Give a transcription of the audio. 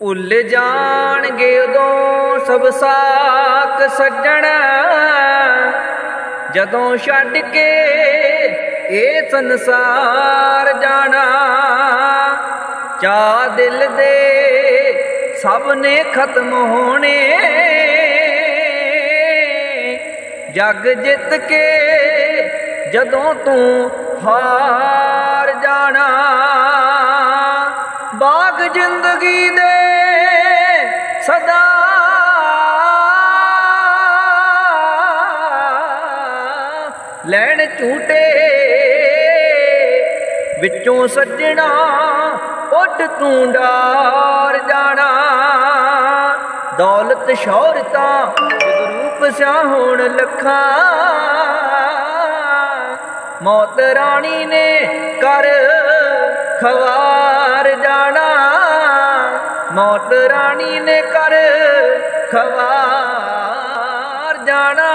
ਭੁੱਲ ਜਾਣਗੇ ਉਦੋਂ ਸਭ ਸਾਕ ਸੱਜਣ। ਜਦੋਂ ਛੱਡ ਕੇ ਇਹ ਸੰਸਾਰ ਜਾਣਾ ਚਾ ਦਿਲ ਦੇ ਸਭ ਨੇ ਖਤਮ ਹੋਣੇ। ਜਗ ਜਿੱਤ ਕੇ ਜਦੋਂ ਤੂੰ ਹਾਰ ਜਾਣਾ, ਬਾਗ ਜ਼ਿੰਦਗੀ ਦੇ ਲੈਣ ਝੂਟੇ। ਵਿੱਚੋਂ ਸੱਜਣਾ ਉੱਡ ਤੂੰ ਡਾਰ ਜਾਣਾ। ਦੌਲਤ ਸ਼ੌਹਰਤਾਂ ਰੂਪ ਸਿਆ ਹੋਣ ਲੱਖਾਂ। ਮੌਤ ਰਾਣੀ ਨੇ ਕਰ ਖਵਾਰ ਜਾਣਾ। ਮੌਤ ਰਾਣੀ ਨੇ ਕਰ ਖਵਾਰ ਜਾਣਾ।